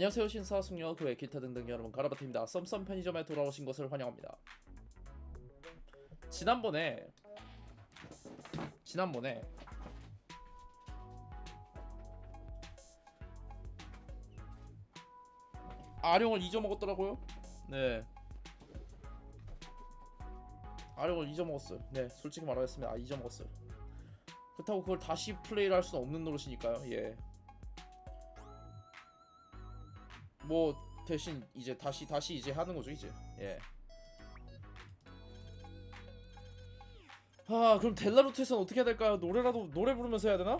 안녕하세요 신사 숙녀. 교회 기타 등등 여러분 가라바트입니다. 썸썸 편의점에 돌아오신 것을 환영합니다. 지난번에 지난번에 아령을 잊어먹었더라고요. 네. 아령을 잊어먹었어요. 네 솔직히 말하겠습니다. 아 잊어먹었어요. 그렇다고 그걸 다시 플레이를 할 수는 없는 노릇이니까요. 예 뭐 대신 이제 다시 다시 이제 하는 거죠 이제 예. 아 그럼 델라루트에서는 어떻게 해야 될까요? 노래라도 노래 부르면서 해야 되나?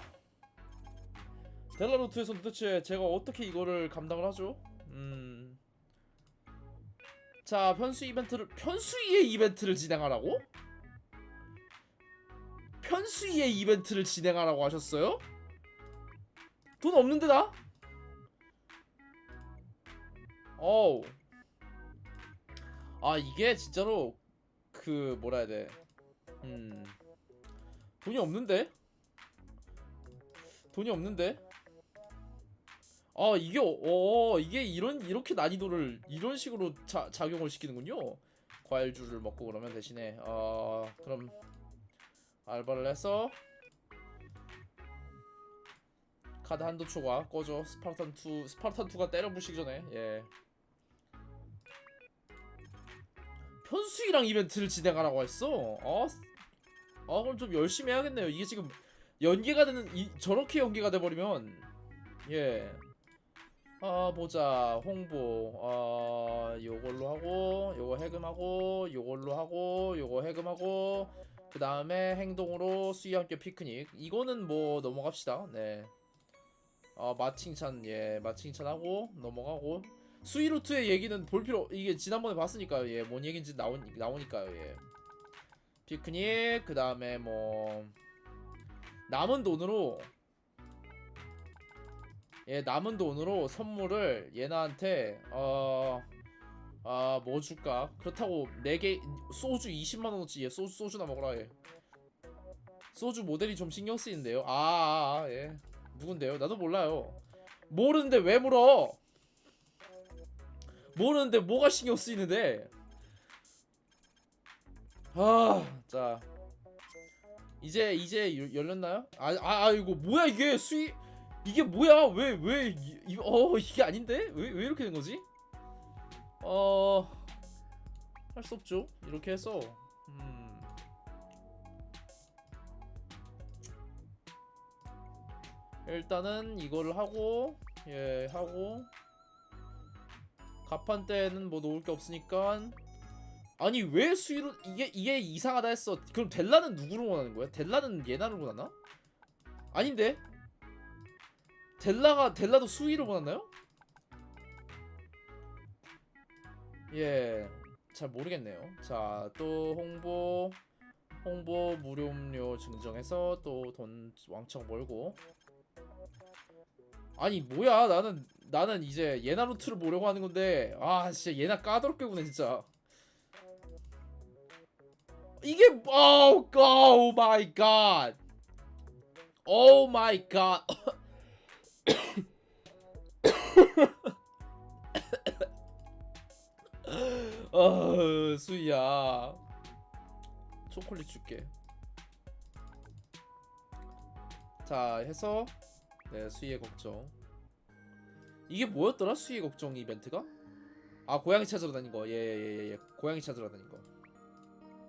델라루트에서는 도대체 제가 어떻게 이거를 감당을 하죠? 음. 자 편수 이벤트를 편수이의 이벤트를 진행하라고? 편수이의 이벤트를 진행하라고 하셨어요? 돈 없는데 나? 어우 아 이게 진짜로 그 뭐라 해야 돼 음. 돈이 없는데? 돈이 없는데? 아 이게 어, 어 이게 이런 이렇게 난이도를 이런 식으로 자, 작용을 시키는군요. 과일주를 먹고 그러면 대신에 어 그럼 알바를 해서 카드 한도 초과 꺼져 스파르탄 2 스파르탄 2가 때려 부시기 전에 예 편수이랑 이벤트를 진행하라고 했어. 어, 아 그럼 좀 열심히 해야겠네요. 이게 지금 연계가 되는 이, 저렇게 연계가 돼 버리면 예. 아 보자 홍보 아 요걸로 하고 요거 해금하고 요걸로 하고 요거 해금하고 그 다음에 행동으로 수희와 함께 피크닉 이거는 뭐 넘어갑시다 네. 아 마칭찬 예 마칭찬하고 넘어가고 수위루트의 얘기는 볼 필요 이게 지난번에 봤으니까요 예뭔 얘긴지 나오, 나오니까요 예. 피크닉 그 다음에 뭐 남은 돈으로 예 남은 돈으로 선물을 얘나한테 어 아 뭐 줄까? 그렇다고 4개 소주 20만원어치 예 소주 소주나 먹어라 예. 소주 모델이 좀 신경 쓰이는데요. 아예 아, 아, 예. 누군데요? 나도 몰라요. 모르는데 왜 물어 모르는데 뭐가 신경 쓰이는데? 아자. 이제 이제 열- 열렸나요? 아, 아, 아 이거 뭐야 이게? 수위 이게 뭐야? 왜 왜 어 이게 아닌데? 왜 왜 이렇게 된 거지? 어 할 수 없죠. 이렇게 해서 음. 일단은 이거를 하고 예 하고 가판 때는 뭐 놓을 게 없으니까 아니 왜 수위로 이게 이게 이상하다 했어 그럼 델라는 누구를 원하는 거야? 델라는 예나를 원하나? 아닌데 델라가 델라도 수위를 원하나요? 예, 잘 모르겠네요. 자, 또 홍보, 홍보 무료 음료 증정해서 또 돈 왕창 벌고. 아니 뭐야? 나는 나는 이제 예나 루트를 보려고 하는 건데, 아 진짜 예나 까다롭게 구네 진짜. 이게 오, 오 마이 갓. 오 마이 갓. 어, 수희야. 초콜릿 줄게. 자, 해서 네, 수희의 걱정. 이게 뭐였더라? 수희의 걱정 이벤트가? 아, 고양이 찾으러 다닌 거. 예, 예, 예, 예. 고양이 찾으러 다닌 거.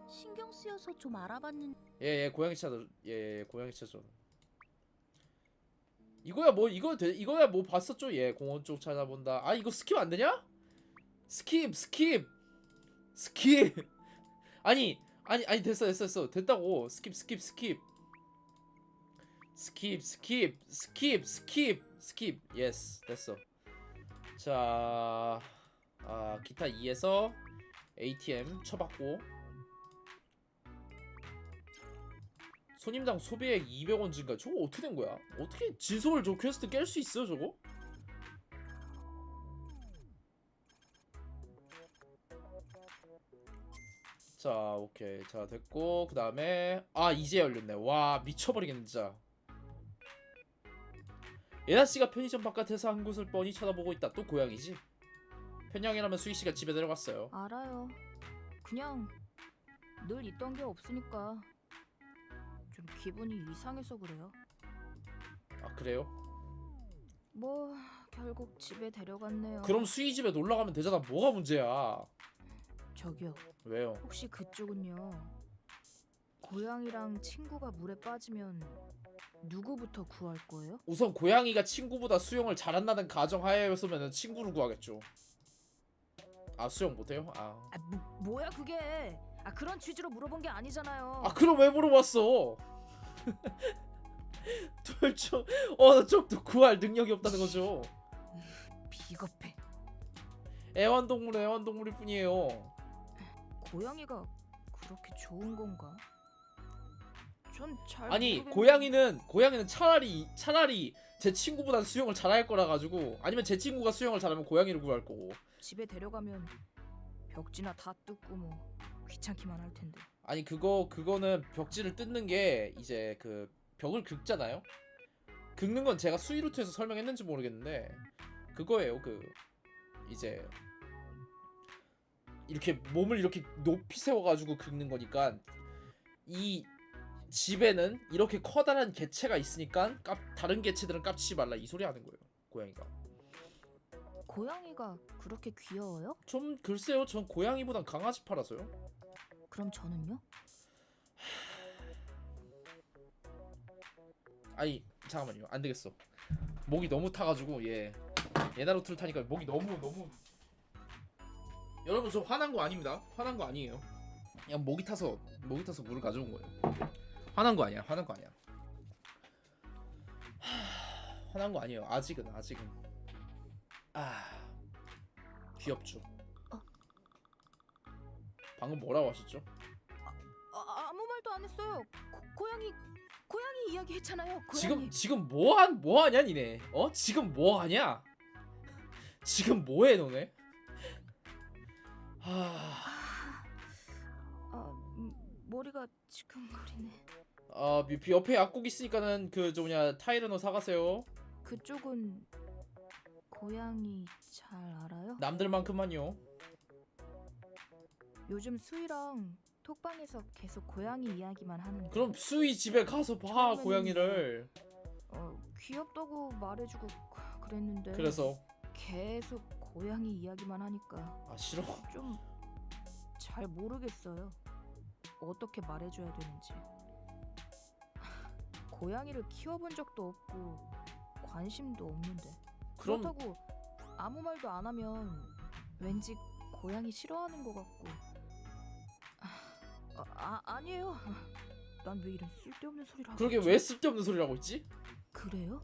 신경 쓰여서 좀 알아봤는데 예, 예, 고양이 찾으러 예, 예, 고양이 찾으러. 이거야 뭐 이거 돼, 이거야 뭐 봤었죠? 예, 공원 쪽 찾아본다. 아, 이거 스킵 안 되냐? 스킵, 스킵. 스킵. 아니, 아니, 아니 됐어, 됐어, 됐어. 됐다고. 스킵, 스킵, 스킵. 스킵, 스킵, 스킵, 스킵, 스킵. 예스, 됐어. 자, 아, 기타 2에서 ATM 쳐받고 손님당 소비액 200원 증가. 저거 어떻게 된 거야? 어떻게 진솔 저 퀘스트 깰 수 있어, 저거? 자, 오케이. 자, 됐고 그 다음에 아, 이제 열렸네. 와, 미쳐버리겠네, 진짜. 예나 씨가 편의점 바깥에서 한 곳을 뻔히 쳐다보고 있다. 또 고양이지. 편향이라면 수희 씨가 집에 들어갔어요. 알아요. 그냥 늘 있던 게 없으니까 좀 기분이 이상해서 그래요. 아 그래요? 뭐 결국 집에 데려갔네요. 그럼 수희 집에 놀러 가면 되잖아. 뭐가 문제야? 저기요. 왜요? 혹시 그쪽은요? 고양이랑 친구가 물에 빠지면 누구부터 구할 거예요? 우선 고양이가 친구보다 수영을 잘한다는 가정 하에였으면 친구를 구하겠죠. 아 수영 못해요? 아. 아, 뭐, 뭐야 그게? 아 그런 취지로 물어본 게 아니잖아요. 아 그럼 왜 물어봤어? 돌쪽 어느 쪽도 구할 능력이 없다는 거죠. 비겁해. 애완동물 애완동물일 뿐이에요. 고양이가 그렇게 좋은 건가? 전잘 아니. 고양이는 고양이는 차라리 차라리 제 친구보단 수영을 잘할 거라 가지고 아니면 제 친구가 수영을 잘하면 고양이를 구할 거고 집에 데려가면 벽지나 다 뜯고 뭐 귀찮기만 할 텐데. 아니 그거 그거는 벽지를 뜯는 게 이제 그 벽을 긁잖아요. 긁는 건 제가 수위 루트에서 설명했는지 모르겠는데 그거예요. 그 이제 이렇게 몸을 이렇게 높이 세워가지고 긁는 거니까 이 집에는 이렇게 커다란 개체가 있으니까 깝, 다른 개체들은 깝치지 말라 이 소리 하는 거예요. 고양이가. 고양이가 그렇게 귀여워요? 좀 글쎄요. 전 고양이보단 강아지 팔아서요. 그럼 저는요? 아니 잠깐만요 안 되겠어 목이 너무 타가지고 예 예나루트를 타니까 목이 너무 너무 여러분 저 화난 거 아닙니다 화난 거 아니에요 그냥 목이 타서 목이 타서 물을 가져온 거예요 화난 거 아니야 화난 거 아니야 하, 화난 거 아니에요 아직은 아직은 아 귀엽죠 방금 뭐라고 하셨죠? 아, 아무 말도 안 했어요. 고, 고양이 고양이 이야기 했잖아요. 고양이. 지금 지금 뭐한 뭐하냐 니네 어 지금 뭐하냐 지금 뭐해 너네 하 아, 아 음, 머리가 지끈거리네. 아, 옆에 약국 있으니까는 그 저 뭐냐 타이레노 사가세요. 그쪽은 고양이 잘 알아요? 남들만큼만요. 요즘 수희랑 톡방에서 계속 고양이 이야기만 하는데. 그럼 수희 집에 가서 봐 처음에는 고양이를. 어, 귀엽다고 말해주고 그- 그랬는데. 그래서 계속 고양이 이야기만 하니까 아 싫어. 좀 잘 모르겠어요. 어떻게 말해줘야 되는지. 고양이를 키워본 적도 없고 관심도 없는데. 그럼 그렇다고 아무 말도 안 하면 왠지 고양이 싫어하는 것 같고. 아, 아 아니에요. 난 왜 이런 쓸데없는 소리를 하고 그러게 있지? 왜 쓸데없는 소리라고 있지? 그래요?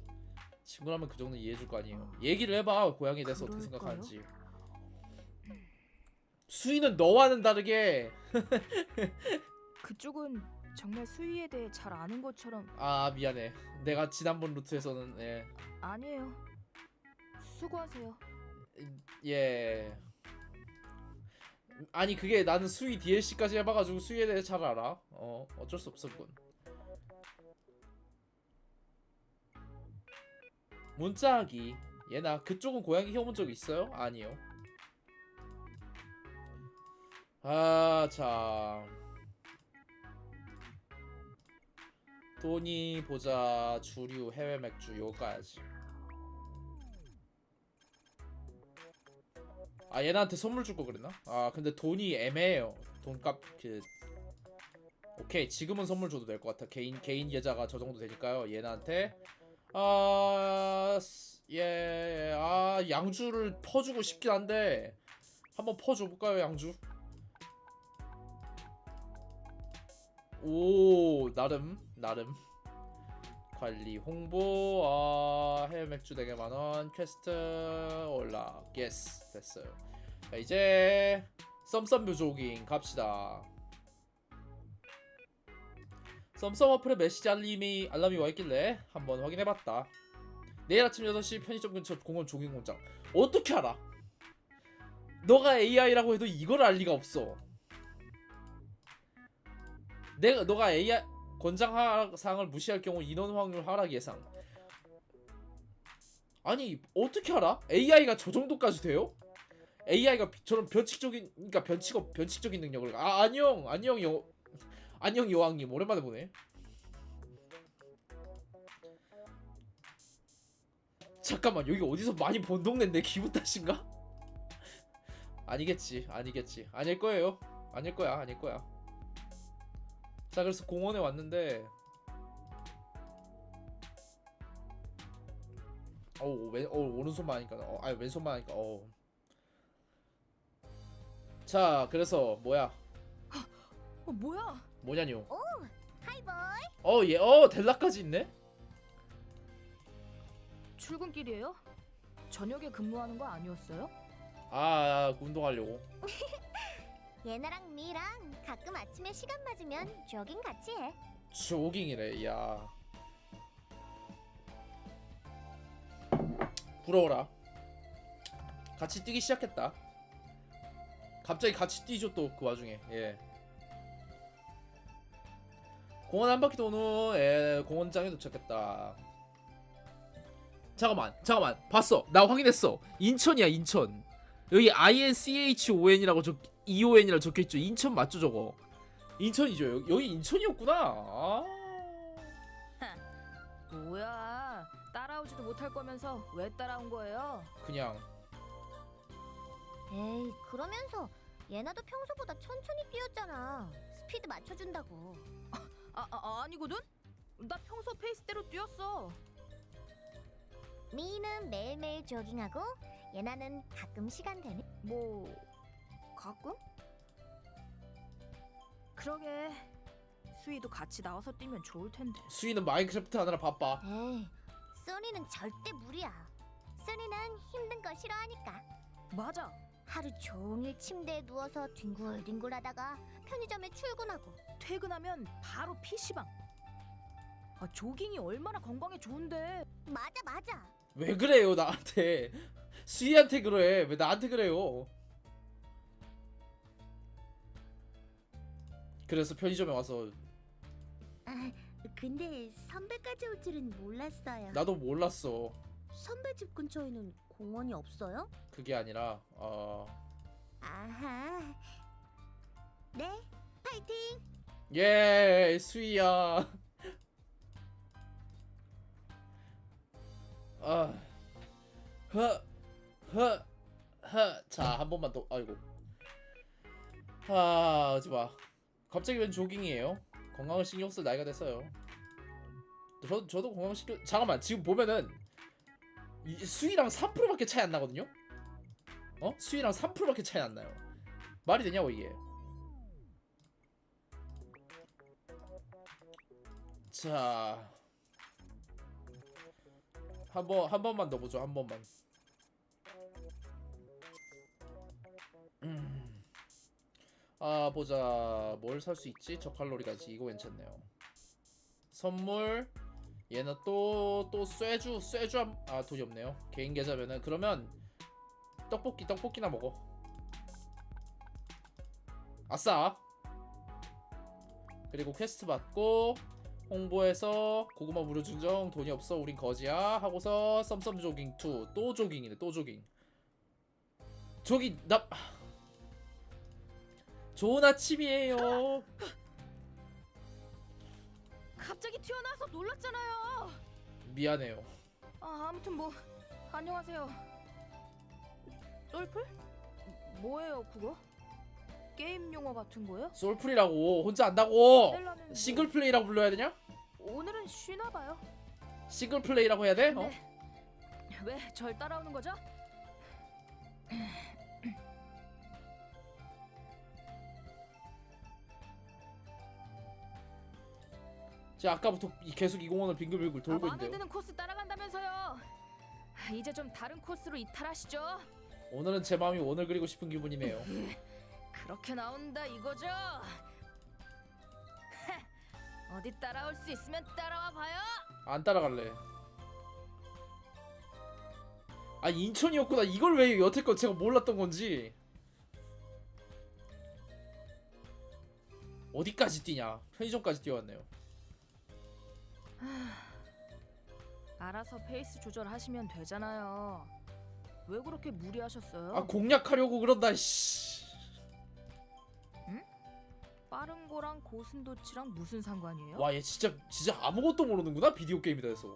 친구라면 그 정도 이해해줄 거 아니에요. 얘기를 해봐 고양이에 대해서 어떻게 그럴까요? 생각하는지. 수희는 너와는 다르게 그쪽은 정말 수희에 대해 잘 아는 것처럼 아 미안해. 내가 지난번 루트에서는 예. 아니에요. 수고하세요. 예. 아니 그게 나는 수위 DLC까지 해봐가지고 수위에 대해 잘 알아. 어 어쩔 수 그건. 문자하기. 얘나 그쪽은 고양이 키워본 적 있어요? 아니요. 아 자. 돈이 보자 주류 해외 맥주 요거까지. 아 얘네한테 선물 줄 거 그랬나? 아 근데 돈이 애매해요. 돈값 그 오케이 지금은 선물 줘도 될 것 같아. 개인 개인 계좌가 저 정도 되니까요. 얘네한테 아 예 아 양주를 퍼주고 싶긴 한데 한번 퍼줘 볼까요 양주? 오 나름 나름. 관리 홍보. 아 해외 맥주 4개 만원 퀘스트 올라. 예스 됐어요. 자 이제 썸썸 묘조깅 갑시다. 썸썸 어플에 메시지 알림이 알람이 와있길래 한번 확인해봤다. 내일 아침 6시 편의점 근처 공원 조깅 공장. 어떻게 알아? 너가 AI라고 해도 이걸 알 리가 없어 내가 너가 AI 권장 하락 사항을 무시할 경우 인원 확률 하락 예상. 아니 어떻게 알아? AI가 저 정도까지 돼요? AI가 저런 변칙적인 그러니까 변칙 변칙적인 능력을 아 안녕 안녕 여 안녕 여왕님 오랜만에 보네. 잠깐만 여기 어디서 많이 본 동네인데 기분 탓인가? 아니겠지 아니겠지 아닐 거예요 아닐 거야 아닐 거야. 자 그래서 공원에 왔는데 어우 왼, 어 오른손만 하니까 어, 아니 왼손만 하니까 어. 자 그래서 뭐야 어, 뭐야? 뭐냐뇨 하이보이 어예어 델라까지 있네 출근길이에요? 저녁에 근무하는 거 아니었어요? 아 운동하려고 예나랑 미랑 가끔 아침에 시간 맞으면 조깅 같이 해. 조깅이래 야. 부러워라. 같이 뛰기 시작했다. 갑자기 같이 뛰죠 또 그 와중에. 예. 공원 한 바퀴 도는 후 예, 공원장에 도착했다. 잠깐만 잠깐만. 봤어. 나 확인했어. 인천이야 인천 여기 INCHON이라고 적 EON이라고 적혀있죠 인천 맞죠 저거 인천이죠 여기, 여기 인천이었구나 아 뭐야? 따라오지도 못할 거면서 왜 따라온 거예요? 그냥 에이 그러면서 예나도 평소보다 천천히 뛰었잖아 스피드 맞춰준다고 아, 아 아니거든? 나 평소 페이스대로 뛰었어. 미는 매일매일 조깅하고 예나는 가끔 시간 되면 뭐 가끔? 그러게 수희도 같이 나와서 뛰면 좋을 텐데. 수희는 마인크래프트 하느라 바빠 에이 써니는 절대 무리야 써니는 힘든 거 싫어하니까 맞아. 하루 종일 침대에 누워서 뒹굴뒹굴하다가 편의점에 출근하고 퇴근하면 바로 PC방. 아, 조깅이 얼마나 건강에 좋은데. 맞아 맞아 왜 그래요 나한테 수희한테 그래. 왜 나한테 그래요? 그래서 편의점에 와서 아 근데 선배까지 올 줄은 몰랐어요. 나도 몰랐어. 선배 집 근처에는 공원이 없어요? 그게 아니라 어... 아하. 네 파이팅! 예 수희야. 아 허 허 허 자 한 번만 더 아이고. 아 하지마. 갑자기 웬 조깅이에요? 건강을 신경 쓸 나이가 됐어요. 저, 저도 건강 신경 잠깐만 지금 보면은 이 수희랑 3%밖에 차이 안 나거든요? 어? 수희랑 3%밖에 차이 안 나요. 말이 되냐고 이게. 자. 한 번, 한 번만 더 보죠, 한 번만. 아, 보자. 뭘 살 수 있지? 저칼로리까지. 이거 괜찮네요. 선물. 얘는 또, 또, 쇠주, 쇠주 한, 아, 돈이 없네요. 개인 계좌면은. 그러면, 떡볶이, 떡볶이나 먹어. 아싸! 그리고 퀘스트 받고, 홍보해서 고구마 무료 증정 돈이 없어 우린 거지야 하고서 썸썸 조깅 2또 조깅이네 또 조깅 조깅 나 좋은 아침이에요 갑자기 튀어나와서 놀랐잖아요. 미안해요 아, 아무튼 뭐 안녕하세요. 솔플? 뭐예요, 그거? 게임 용어 같은 거요? 솔플이라고 혼자 안다고 셀라는 싱글 플레이라고 불러야 되냐? 뭐, 오늘은 쉬나 봐요. 싱글 플레이라고 해야 돼? 어? 네. 왜 절 따라오는 거죠? 제가 아까부터 이- 계속 이 공원을 빙글빙글 아, 돌고 마음에 있는데요 드는 코스 따라간다면서요. 아, 이제 좀 다른 코스로 이탈하시죠. 오늘은 제 마음이 원을 그리고 싶은 기분이네요 그렇게 나온다 이거죠? 어디 따라올 수 있으면 따라와 봐요. 안 따라갈래 아 인천이었구나 이걸 왜 여태껏 제가 몰랐던 건지 어디까지 뛰냐 편의점까지 뛰어왔네요 알아서 페이스 조절하시면 되잖아요. 왜 그렇게 무리하셨어요? 아 공략하려고 그런다 씨. 빠른 거랑 고슴도치랑 무슨 상관이에요? 와 얘 진짜 진짜 아무것도 모르는구나 비디오 게임에 대해서.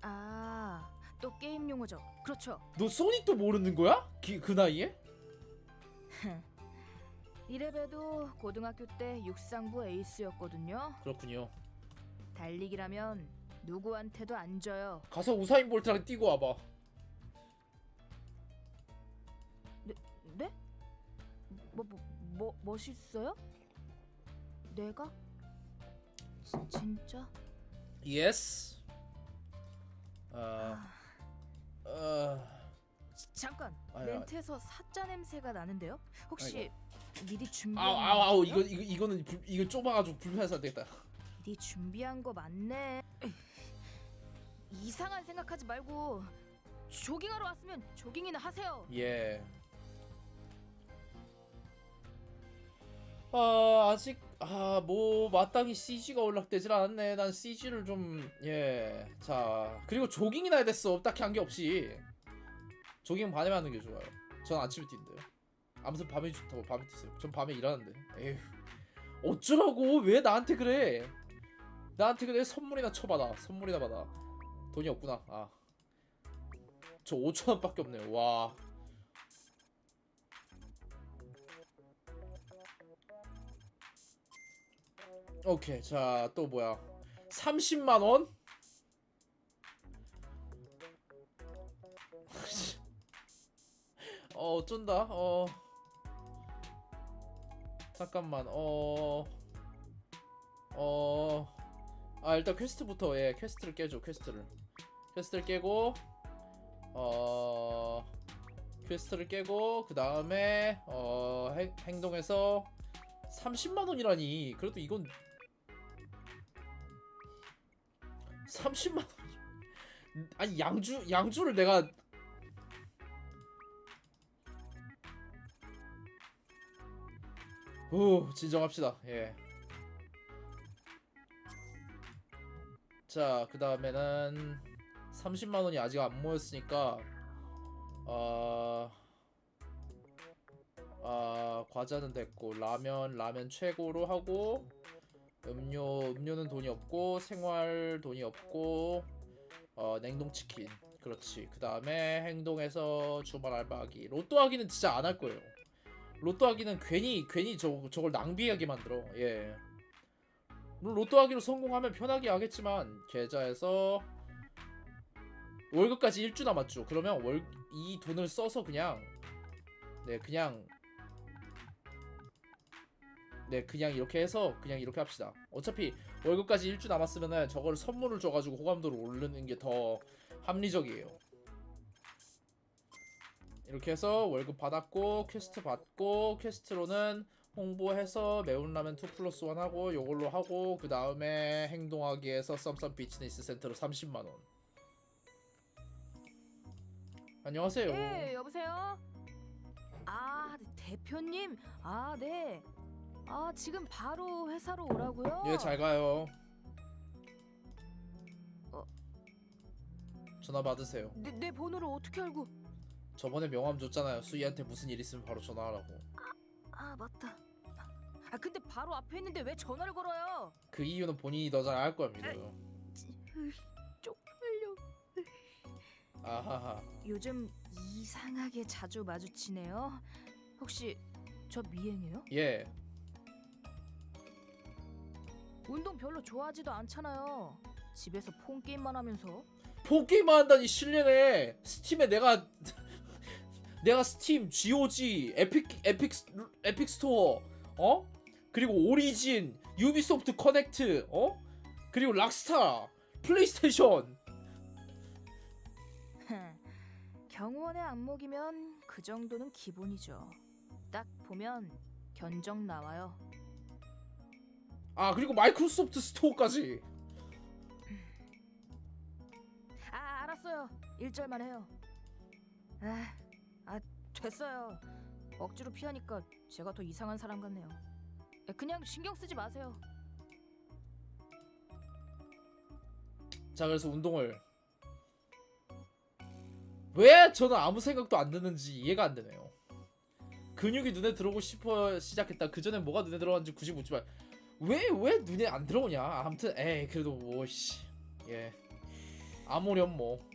아, 또 게임 용어죠. 그렇죠. 너 소닉도 모르는 거야? 기, 그 나이에? 이래봬도 고등학교 때 육상부 에이스였거든요. 그렇군요. 달리기라면 누구한테도 안 져요. 가서 우사인 볼트랑 뛰고 와봐. 네? 뭐, 뭐, 뭐 멋있어요? 내가? 지- 진짜? 아, 아, 지- 잠깐 아야. 렌트에서 사짜 냄새가 나는데요? 혹시 미리 준비한 아우 거 아우 있어요? 이거 이거 이거는 불, 이거 좁아가지고 불편해서 안 되겠다. 미리 준비한 거 맞네. 이상한 생각하지 말고 조깅하러 왔으면 조깅이나 하세요. 예. 아 아직 아 뭐 마땅히 CG가 올락되질 않았네. 난 CG를 좀 예. 자 그리고 조깅이나 해야 됐어. 딱히 한 게 없이 조깅 밤에 하는 게 좋아요. 전 아침에 뛰는데요. 아무튼 밤에 좋다고 밤에 뛰세요. 전 밤에 일하는데. 에휴 어쩌라고 왜 나한테 그래? 나한테 그래 선물이나 쳐받아. 선물이나 받아. 돈이 없구나. 아. 저 5천 원 밖에 없네요. 와. 오케이. 자, 또 뭐야? 30만 원? 어, 어쩐다. 어. 잠깐만. 어. 어. 아, 일단 퀘스트부터 예, 퀘스트를 깨줘. 퀘스트를. 퀘스트를 깨고 어 퀘스트를 깨고 그 다음에 어 행, 행동해서 30만 원이라니 그래도 이건 30만 원 아니 양주 양주를 내가 후 진정합시다 예. 자, 그 다음에는 30만 원이 아직 안 모였으니까 어, 아 과자는 됐고 라면 라면 최고로 하고 음료 음료는 돈이 없고 생활 돈이 없고 어 냉동 치킨. 그렇지. 그 다음에 행동해서 주말 알바하기. 로또 하기는 진짜 안 할 거예요. 로또 하기는 괜히 괜히 저 저걸 낭비하게 만들어. 예 물론 로또 하기로 성공하면 편하게 하겠지만 계좌에서 월급까지 일주 남았죠. 그러면 월 이 돈을 써서 그냥 네 그냥 네 그냥 이렇게 해서 그냥 이렇게 합시다. 어차피 월급까지 일주 남았으면은 저걸 선물을 줘가지고 호감도를 올리는 게 더 합리적이에요. 이렇게 해서 월급 받았고 퀘스트 받고 퀘스트로는 홍보해서 매운 라면 2 플러스 1 하고 요걸로 하고 그 다음에 행동하기에서 썸썸 비즈니스 센터로 30만 원. 안녕하세요. 예, 여보세요. 아, 대표님. 아, 네. 아, 지금 바로 회사로 오라고요? 예, 잘 가요. 어. 전화 받으세요. 내, 내 번호를 어떻게 알고? 저번에 명함 줬잖아요. 수희한테 무슨 일 있으면 바로 전화하라고. 아, 맞다. 아, 근데 바로 앞에 있는데 왜 전화를 걸어요? 그 이유는 본인이 더 잘알 겁니다. 쪽팔려. 아하하. 요즘 이상하게 자주 마주치네요. 혹시 저 미행이에요? 예. 운동 별로 좋아하지도 않잖아요. 집에서 폰 게임만 하면서. 포게임만 한다니 실례네. 스팀에 내가 내가 스팀, GOG, 에픽 에픽 스- 에픽 스토어, 어? 그리고 오리진, 유비소프트 커넥트, 어? 그리고 락스타, 플레이스테이션. 경호원의 안목이면 그 정도는 기본이죠. 딱 보면 견적 나와요. 아 그리고 마이크로소프트 스토어까지. 아 알았어요. 1절만 해요. 아, 아 됐어요. 억지로 피하니까 제가 더 이상한 사람 같네요. 아, 그냥 신경 쓰지 마세요. 자 그래서 운동을 왜 저는 아무 생각도 안 드는지 이해가 안 되네요. 근육이 눈에 들어오고 싶어 시작했다. 그 전에 뭐가 눈에 들어왔는지 굳이 묻지만 왜 왜 눈에 안 들어오냐. 아무튼 에이 그래도 뭐씨 예 아무렴 뭐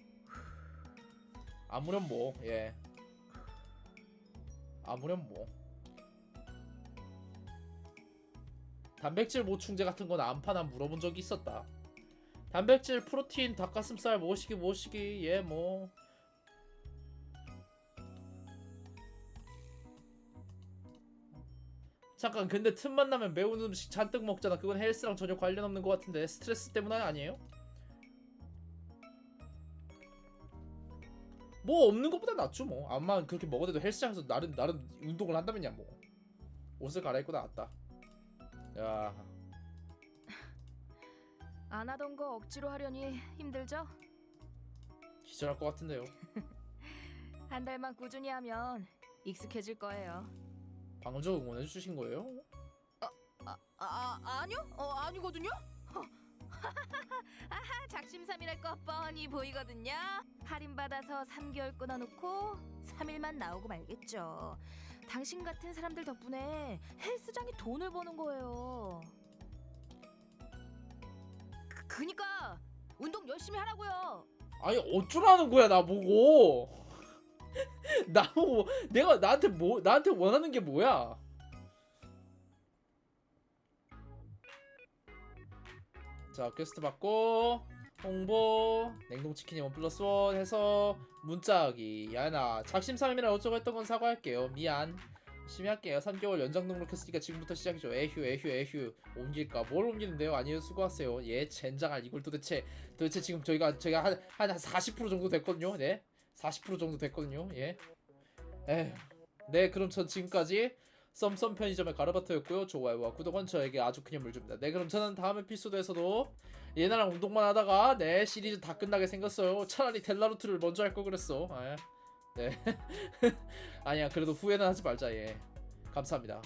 아무렴 뭐예 아무렴 뭐 단백질 보충제 같은 건 안파나 물어본 적이 있었다. 단백질, 프로틴, 닭가슴살 무엇이기 무엇이기 예 뭐. 잠깐 근데 틈만 나면 매운 음식 잔뜩 먹잖아. 그건 헬스랑 전혀 관련 없는 것 같은데 스트레스 때문 아니에요? 뭐 없는 것보다 낫죠 뭐. 암만 그렇게 먹어도 헬스장에서 나름 나름 운동을 한다면야 뭐. 옷을 갈아입고 나왔다. 야. 안 하던 거 억지로 하려니 힘들죠? 기절할 것 같은데요. 한 달만 꾸준히 하면 익숙해질 거예요. 방금 전 응원해 주신 거예요? 아, 아 아니요? 어 아니거든요. 아하 작심삼일할 거 뻔히 보이거든요. 할인 받아서 3개월 끊어놓고 3일만 나오고 말겠죠. 당신 같은 사람들 덕분에 헬스장이 돈을 버는 거예요. 그, 그니까 운동 열심히 하라고요. 아니 어쩌라는 거야 나보고 나보고 내가 나한테 뭐 나한테 원하는 게 뭐야 자 퀘스트 받고 홍보 냉동치킨이 원 플러스 원 해서 문자하기 야나 작심삼일이라 어쩌고 했던 건 사과할게요 미안 열심히 할게요 3개월 연장 등록했으니까 지금부터 시작이죠 에휴 에휴 에휴 옮길까 뭘 옮기는데요 아니요 수고하세요 예 젠장할 이걸 도대체 도대체 지금 저희가 저희가 한 한 40% 정도 됐거든요. 네. 40% 정도 됐거든요. 예. 에휴. 네, 그럼 전 지금까지 썸썸 편의점의 가르바토였고요. 좋아요와 구독은 저에게 아주 큰 힘을 줍니다. 네, 그럼 저는 다음 에피소드에서도 얘네랑 운동만 하다가 네 시리즈 다 끝나게 생겼어요. 차라리 델라루트를 먼저 할 걸 그랬어. 아, 네. 아니야, 그래도 후회는 하지 말자. 예. 감사합니다.